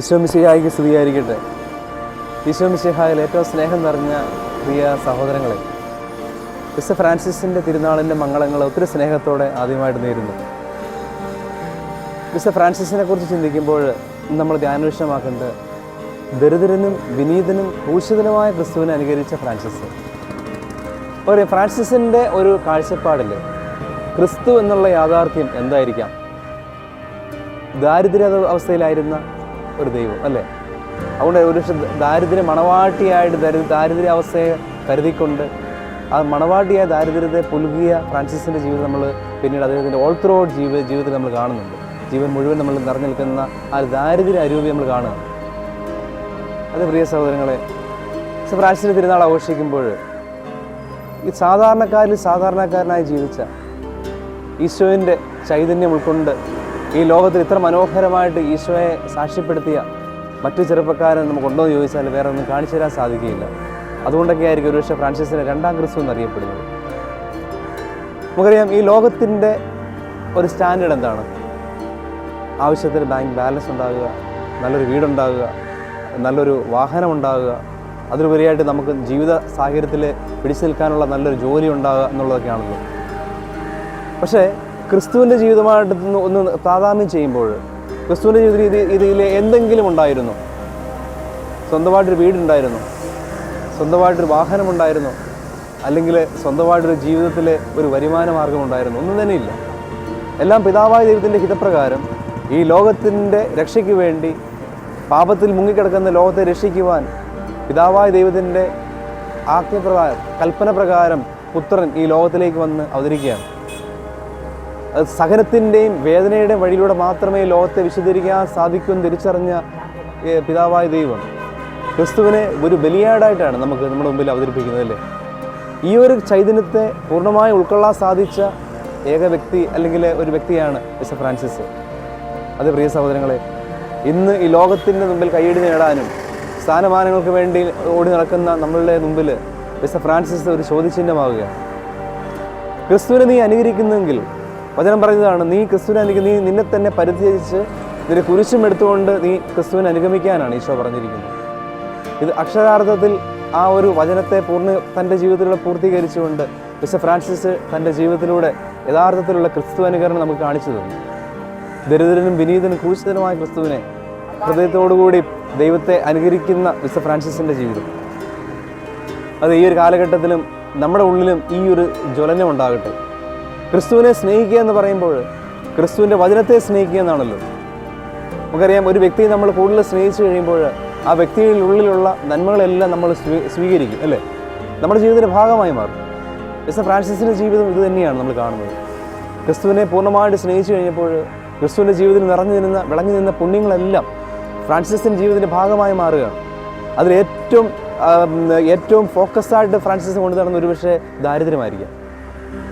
വിശ്വമിശിഹായിക്ക് സ്തുതിയായിരിക്കട്ടെ. വിശ്വമിശിഹായിൽ ഏറ്റവും സ്നേഹം നിറഞ്ഞ പ്രിയ സഹോദരങ്ങളെ മിസ്റ്റർ ഫ്രാൻസിസിന്റെ തിരുനാളിന്റെ മംഗളങ്ങൾ ഒത്തിരി സ്നേഹത്തോടെ ആദ്യമായിട്ട് നേരുന്നു. മിസ്റ്റർ ഫ്രാൻസിസിനെ കുറിച്ച് ചിന്തിക്കുമ്പോൾ നമ്മൾ ധ്യാനവിഷയമാക്കുന്നത് ദരിദ്രനും വിനീതനും ഭൂഷിതനുമായ ക്രിസ്തുവിനെ അനുകരിച്ച ഫ്രാൻസിസ്. ഒരു ഫ്രാൻസിസിന്റെ ഒരു കാഴ്ചപ്പാടിൽ ക്രിസ്തു എന്നുള്ള യാഥാർത്ഥ്യം എന്തായിരിക്കാം? ദാരിദ്ര്യ അവസ്ഥയിലായിരുന്ന ഒരു ദൈവം അല്ലേ? അതുകൊണ്ട് ഒരു ദാരിദ്ര്യ മണവാട്ടിയായിട്ട് ദരി ദാരിദ്ര്യ അവസ്ഥയെ കരുതിക്കൊണ്ട് ആ മണവാട്ടിയായ ദാരിദ്ര്യത്തെ പുലുകിയ ഫ്രാൻസിസിന്റെ ജീവിതം നമ്മൾ പിന്നീട് അദ്ദേഹത്തിന്റെ ഓൾ ത്രൂ ഔട്ട് ജീവിത ജീവിതത്തിൽ നമ്മൾ കാണുന്നുണ്ട്. ജീവൻ മുഴുവൻ നമ്മൾ നിറഞ്ഞു നിൽക്കുന്ന ആ ദാരിദ്ര്യ അരൂപി നമ്മൾ കാണുക. അത് പ്രിയ സഹോദരങ്ങളെ ഫ്രാൻസിന്റെ തിരുനാൾ ആഘോഷിക്കുമ്പോൾ ഈ സാധാരണക്കാരിൽ സാധാരണക്കാരനായി ജീവിച്ച ഈശോവിന്റെ ചൈതന്യം ഉൾക്കൊണ്ട് ഈ ലോകത്തിൽ ഇത്ര മനോഹരമായിട്ട് ഈശോയെ സാക്ഷ്യപ്പെടുത്തിയ മറ്റു ചെറുപ്പക്കാരൻ നമുക്കുണ്ടോ എന്ന് ചോദിച്ചാൽ വേറെ ഒന്നും കാണിച്ചു തരാൻ സാധിക്കുകയില്ല. അതുകൊണ്ടൊക്കെ ആയിരിക്കും ഒരുപക്ഷെ ഫ്രാൻസിസിനെ രണ്ടാം ക്രിസ്തു എന്നറിയപ്പെടുന്നത് നമുക്കറിയാം ഈ ലോകത്തിന്റെ ഒരു സ്റ്റാൻഡേർഡ് എന്താണ്? ആവശ്യത്തിന് ബാങ്ക് ബാലൻസ് ഉണ്ടാകുക നല്ലൊരു വീടുണ്ടാകുക നല്ലൊരു വാഹനം ഉണ്ടാകുക അതിലുപരിയായിട്ട് നമുക്ക് ജീവിത സാഹചര്യത്തിൽ പിടിച്ചു നിൽക്കാനുള്ള നല്ലൊരു ജോലി ഉണ്ടാകുക എന്നുള്ളതൊക്കെയാണല്ലോ. പക്ഷേ ക്രിസ്തുവിന്റെ ജീവിതമായിട്ട് ഒന്ന് താതാമ്യം ചെയ്യുമ്പോൾ ക്രിസ്തുവിന്റെ ജീവിത രീതി ഇതിൽ എന്തെങ്കിലും ഉണ്ടായിരുന്നു. സ്വന്തമായിട്ടൊരു വീടുണ്ടായിരുന്നു. സ്വന്തമായിട്ടൊരു വാഹനമുണ്ടായിരുന്നു. അല്ലെങ്കിൽ സ്വന്തമായിട്ടൊരു ജീവിതത്തിൽ ഒരു വരുമാന മാർഗമുണ്ടായിരുന്നു ഒന്നും തന്നെ ഇല്ല. എല്ലാം പിതാവായ ദൈവത്തിന്റെ ഹിതപ്രകാരം ഈ ലോകത്തിന്റെ രക്ഷയ്ക്ക് വേണ്ടി പാപത്തിൽ മുങ്ങിക്കിടക്കുന്ന ലോകത്തെ രക്ഷിക്കുവാൻ പിതാവായ ദൈവത്തിന്റെ ആജ്ഞപ്രകാരം കൽപ്പന പ്രകാരം പുത്രൻ ഈ ലോകത്തിലേക്ക് വന്ന് അവതരിക്കുകയാണ്. സഹനത്തിന്റെയും വേദനയുടെയും വഴിയിലൂടെ മാത്രമേ ലോകത്തെ വിശദീകരിക്കാൻ സാധിക്കുമെന്ന് തിരിച്ചറിഞ്ഞ പിതാവായ ദൈവം ക്രിസ്തുവിനെ ഒരു ബലിയാടായിട്ടാണ് നമുക്ക് നമ്മുടെ മുമ്പിൽ അവതരിപ്പിക്കുന്നത് അല്ലേ? ഈ ഒരു ചൈതന്യത്തെ പൂർണമായി ഉൾക്കൊള്ളാൻ സാധിച്ച ഏക വ്യക്തി അല്ലെങ്കിൽ ഒരു വ്യക്തിയാണ് മിസ്റ്റർ ഫ്രാൻസിസ്. അത് പ്രിയ സഹോദരങ്ങളെ ഇന്ന് ഈ ലോകത്തിന്റെ മുമ്പിൽ കൈയടി നേടാനും സ്ഥാനമാനങ്ങൾക്ക് വേണ്ടി ഓടി നടക്കുന്ന നമ്മളുടെ മുമ്പിൽ മിസ്റ്റർ ഫ്രാൻസിസ് ഒരു ചോദ്യചിഹ്നമാവുകയാണ്. ക്രിസ്തുവിനെ നീ അനുകരിക്കുന്നെങ്കിൽ വചനം പറയുന്നതാണ് നീ ക്രിസ്തുവിനെ അനുക നീ നിന്നെ തന്നെ പരിത്യജിച്ച് നിന്റെ കുരിശും എടുത്തുകൊണ്ട് നീ ക്രിസ്തുവിനെ അനുഗമിക്കാനാണ് ഈശോ പറഞ്ഞിരിക്കുന്നത്. ഇത് അക്ഷരാർത്ഥത്തിൽ ആ ഒരു വചനത്തെ പൂർണ തന്റെ ജീവിതത്തിലൂടെ പൂർത്തീകരിച്ചുകൊണ്ട് മിസ്റ്റർ ഫ്രാൻസിസ് തന്റെ ജീവിതത്തിലൂടെ യഥാർത്ഥത്തിലുള്ള ക്രിസ്തു അനുകരണം നമുക്ക് കാണിച്ചു തന്നു. ദരിദ്രനും വിനീതനും ക്രൂശിതനുമായ ക്രിസ്തുവിനെ ഹൃദയത്തോടുകൂടി ദൈവത്തെ അനുകരിക്കുന്ന മിസ്റ്റർ ഫ്രാൻസിസിന്റെ ജീവിതം. അത് ഈ ഒരു കാലഘട്ടത്തിലും നമ്മുടെ ഉള്ളിലും ഈ ഒരു ജ്വലനം ഉണ്ടാകട്ടെ. ക്രിസ്തുവിനെ സ്നേഹിക്കുക എന്ന് പറയുമ്പോൾ ക്രിസ്തുവിന്റെ വചനത്തെ സ്നേഹിക്കുക എന്നാണല്ലോ. നമുക്കറിയാം ഒരു വ്യക്തിയെ നമ്മൾ കൂടുതൽ സ്നേഹിച്ചു കഴിയുമ്പോൾ ആ വ്യക്തിയുടെ ഉള്ളിലുള്ള നന്മകളെല്ലാം നമ്മൾ സ്വീകരിക്കും അല്ലേ? നമ്മുടെ ജീവിതത്തിന്റെ ഭാഗമായി മാറും. മിസ് ഫ്രാൻസിസിന്റെ ജീവിതം ഇത് തന്നെയാണ് നമ്മൾ കാണുന്നത്. ക്രിസ്തുവിനെ പൂർണമായിട്ട് സ്നേഹിച്ചു കഴിഞ്ഞപ്പോൾ ക്രിസ്തുവിന്റെ ജീവിതത്തിൽ നിറഞ്ഞു നിന്ന വിളഞ്ഞു നിന്ന പുണ്യങ്ങളെല്ലാം ഫ്രാൻസിസിന്റെ ജീവിതത്തിന്റെ ഭാഗമായി മാറുകയാണ്. അതിൽ ഏറ്റവും ഏറ്റവും ഫോക്കസ്ഡായിട്ട് ഫ്രാൻസിസ് കൊണ്ടു നടന്ന ഒരുപക്ഷെ ദാരിദ്ര്യമായിരിക്കാം.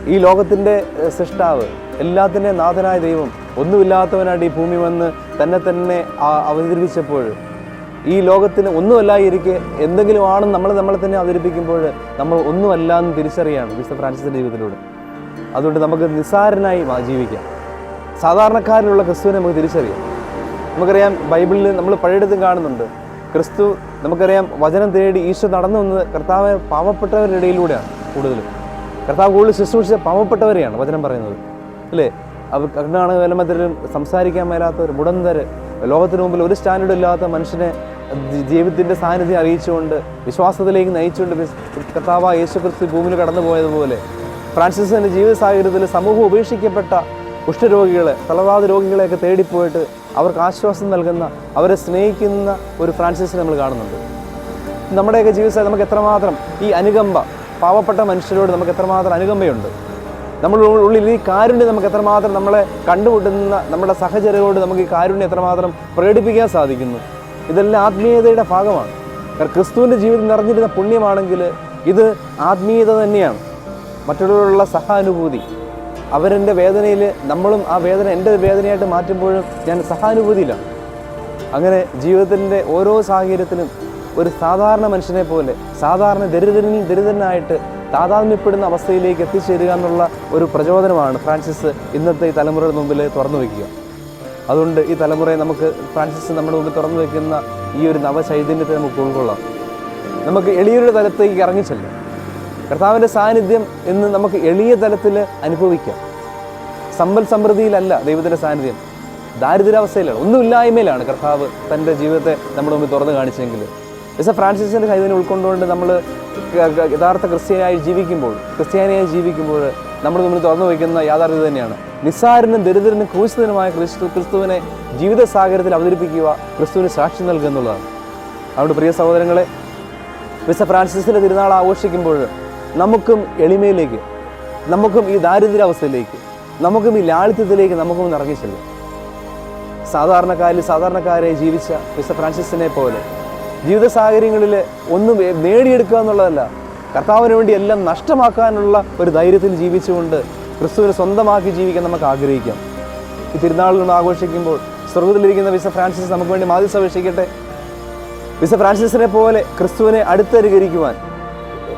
ഈ ലോകത്തിന്റെ സൃഷ്ടാവ് എല്ലാത്തിന്റെ നാഥനായ ദൈവം ഒന്നുമില്ലാത്തവനായിട്ട് ഈ ഭൂമി വന്ന് തന്നെ തന്നെ അവതരിപ്പിച്ചപ്പോൾ ഈ ലോകത്തിന് ഒന്നുമല്ലായിരിക്കെ എന്തെങ്കിലും ആണെന്ന് നമ്മൾ നമ്മളെ തന്നെ അവതരിപ്പിക്കുമ്പോൾ നമ്മൾ ഒന്നുമല്ല എന്ന് തിരിച്ചറിയാണ് വിശുദ്ധ ഫ്രാൻസിന്റെ ജീവിതത്തിലൂടെ അതുകൊണ്ട് നമുക്ക് നിസ്സാരനായി ജീവിക്കാം. സാധാരണക്കാരിലുള്ള ക്രിസ്തുവിനെ നമുക്ക് തിരിച്ചറിയാം. നമുക്കറിയാം ബൈബിളിൽ നമ്മൾ പലയിടത്തും കാണുന്നുണ്ട്. ക്രിസ്തു നമുക്കറിയാം വചനം തേടി ഈശോ നടന്നു വന്നത് കർത്താവ് പാവപ്പെട്ടവരുടെ ഇടയിലൂടെയാണ് കൂടുതലും. കർത്താവ് കൂടുതൽ ശുശ്രൂഷിച്ച പാവപ്പെട്ടവരെയാണ് വചനം പറയുന്നത്. അല്ലേ? അവർ കണ്ടാണ് വിലമത്തിലും സംസാരിക്കാൻ മേലാത്തവർ മുടന്തര് ലോകത്തിന് മുമ്പിൽ ഒരു സ്റ്റാൻഡേർഡ് ഇല്ലാത്ത മനുഷ്യനെ ജീവിതത്തിന്റെ സാന്നിധ്യം അറിയിച്ചുകൊണ്ട് വിശ്വാസത്തിലേക്ക് നയിച്ചുകൊണ്ട് കർത്താവ് യേശു ക്രിസ്തു ഭൂമിയിൽ കടന്നു പോയതുപോലെ ഫ്രാൻസിസിന്റെ ജീവിത സാഹചര്യത്തിൽ സമൂഹം ഉപേക്ഷിക്കപ്പെട്ട കുഷ്ഠരോഗികളെ തളർവാദ രോഗികളെയൊക്കെ തേടിപ്പോയിട്ട് അവർക്ക് ആശ്വാസം നൽകുന്ന അവരെ സ്നേഹിക്കുന്ന ഒരു ഫ്രാൻസിസിനെ നമ്മൾ കാണുന്നുണ്ട്. നമ്മുടെയൊക്കെ ജീവിതത്തിൽ നമുക്ക് എത്രമാത്രം ഈ അനുകമ്പ പാവപ്പെട്ട മനുഷ്യരോട് നമുക്ക് എത്രമാത്രം അനുകമ്പയുണ്ട്? നമ്മുടെ ഉള്ളിൽ- ഈ കാരുണ്യം നമുക്ക് എത്രമാത്രം നമ്മളെ കണ്ടുമുട്ടുന്ന നമ്മുടെ സഹചര്യരോട് നമുക്ക് ഈ കാരുണ്യം എത്രമാത്രം പ്രകടിപ്പിക്കാൻ സാധിക്കുന്നു? ഇതെല്ലാം ആത്മീയതയുടെ ഭാഗമാണ്. ക്രിസ്തുവിന്റെ ജീവിതം നിറഞ്ഞിരുന്ന പുണ്യമാണെങ്കിൽ ഇത് ആത്മീയത തന്നെയാണ്. മറ്റുള്ളവരുള്ള സഹാനുഭൂതി. അവരെന്റെ വേദനയിൽ നമ്മളും ആ വേദന എന്റെ വേദനയായിട്ട് മാറ്റുമ്പോഴും ഞാൻ സഹാനുഭൂതിയിലാണ്. അങ്ങനെ ജീവിതത്തിന്റെ ഓരോ സാഹചര്യത്തിലും ഒരു സാധാരണ മനുഷ്യനെ പോലെ സാധാരണ ദരിദ്രനിൽ ദരിദ്രനായിട്ട് താതാത്മ്യപ്പെടുന്ന അവസ്ഥയിലേക്ക് എത്തിച്ചേരുക എന്നുള്ള ഒരു പ്രചോദനമാണ് ഫ്രാൻസിസ് ഇന്നത്തെ ഈ തലമുറയുടെ മുമ്പിൽ തുറന്നു വയ്ക്കുക അതുകൊണ്ട് ഈ തലമുറയെ നമുക്ക് ഫ്രാൻസിസ് നമ്മുടെ മുമ്പിൽ തുറന്നു വയ്ക്കുന്ന ഈ ഒരു നവചൈതന്യത്തെ നമുക്ക് ഉൾക്കൊള്ളാം. നമുക്ക് എളിയൊരു തലത്തേക്ക് ഇറങ്ങിച്ചെല്ലാം. കർത്താവിന്റെ സാന്നിധ്യം എന്ന് നമുക്ക് എളിയ തലത്തിൽ അനുഭവിക്കാം. സമ്പൽ സമൃദ്ധിയിലല്ല ദൈവത്തിന്റെ സാന്നിധ്യം. ദാരിദ്ര്യാവസ്ഥയിലാണ്. ഒന്നുമില്ലായ്മയിലാണ് കർത്താവ് തന്റെ ജീവിതത്തെ നമ്മുടെ മുമ്പിൽ തുറന്നു കാണിച്ചെങ്കിൽ. മിസ്റ്റർ ഫ്രാൻസിസിന്റെ കൈവിനെ ഉൾക്കൊണ്ടുകൊണ്ട് നമ്മൾ യഥാർത്ഥ ക്രിസ്ത്യാനിയായി ജീവിക്കുമ്പോൾ ക്രിസ്ത്യാനിയായി ജീവിക്കുമ്പോൾ നമ്മൾ നമ്മൾ തുറന്നു വയ്ക്കുന്ന യാഥാർത്ഥ്യം തന്നെയാണ്. നിസ്സാരനും ദരിദ്രനും ക്രൂശിതനുമായ ക്രിസ്തു ക്രിസ്തുവിനെ ജീവിത സാഹചര്യത്തിൽ അവതരിപ്പിക്കുക ക്രിസ്തുവിന് സാക്ഷി നൽകുക എന്നുള്ളതാണ്. അതുകൊണ്ട് പ്രിയ സഹോദരങ്ങളെ മിസ്റ്റർ ഫ്രാൻസിസിന്റെ തിരുനാൾ ആഘോഷിക്കുമ്പോൾ നമുക്കും എളിമയിലേക്ക് നമുക്കും ഈ ദാരിദ്ര്യാവസ്ഥയിലേക്ക് നമുക്കും ഈ ലാളിത്യത്തിലേക്ക് നമുക്കും ഒന്ന് ഇറങ്ങിച്ചെല്ലാം സാധാരണക്കാരിൽ സാധാരണക്കാരെ ജീവിച്ച മിസ്റ്റർ ഫ്രാൻസിസിനെ പോലെ ജീവിത സാഹചര്യങ്ങളിൽ ഒന്നും നേടിയെടുക്കുക എന്നുള്ളതല്ല. കർത്താവിന് വേണ്ടി എല്ലാം നഷ്ടമാക്കാനുള്ള ഒരു ധൈര്യത്തിൽ ജീവിച്ചുകൊണ്ട് ക്രിസ്തുവിനെ സ്വന്തമാക്കി ജീവിക്കാൻ നമുക്ക് ആഗ്രഹിക്കാം. ഈ തിരുനാളിൽ നിന്ന് ആഘോഷിക്കുമ്പോൾ സ്വർഗത്തിലിരിക്കുന്ന വിസ ഫ്രാൻസിസ് നമുക്ക് വേണ്ടി മാതി സപേക്ഷിക്കട്ടെ വിസ ഫ്രാൻസിസിനെ പോലെ ക്രിസ്തുവിനെ അടുത്തരികരിക്കുവാൻ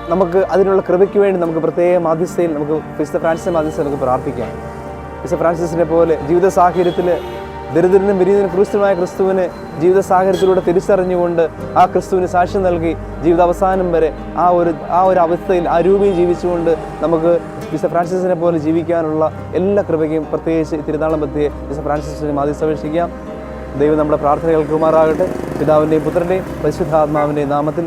നമുക്ക് അതിനുള്ള കൃപയ്ക്ക് വേണ്ടി നമുക്ക് പ്രത്യേക മാധ്യസ്ഥയിൽ നമുക്ക് വിസ ഫ്രാൻസിസ് മാധ്യസ്ഥയിൽ നമുക്ക് പ്രാർത്ഥിക്കാം. വിസ ഫ്രാൻസിസിനെ പോലെ ജീവിത സാഹചര്യത്തിൽ ദരിദ്രനും വിരീതനും ക്രിസ്തുവായ ക്രിസ്തുവിനെ ജീവിത സാഹചര്യത്തിലൂടെ തിരിച്ചറിഞ്ഞുകൊണ്ട് ആ ക്രിസ്തുവിന് സാക്ഷ്യം നൽകി ജീവിത അവസാനം വരെ ആ ഒരു ആ ഒരു അവസ്ഥയിൽ ആ രൂപയിൽ ജീവിച്ചുകൊണ്ട് നമുക്ക് വിശ്വ ഫ്രാൻസിസിനെ പോലെ ജീവിക്കാനുള്ള എല്ലാ കൃപയ്ക്കും പ്രത്യേകിച്ച് തിരുനാളം പത്തിയെ വിശ്വ ഫ്രാൻസിസിനെ മാതി അപേക്ഷിക്കാം ദൈവം നമ്മുടെ പ്രാർത്ഥന കേൾക്കുമാറാകട്ടെ പിതാവിന്റെയും പുത്രന്റെയും പരിശുദ്ധാത്മാവിന്റെയും നാമത്തിൽ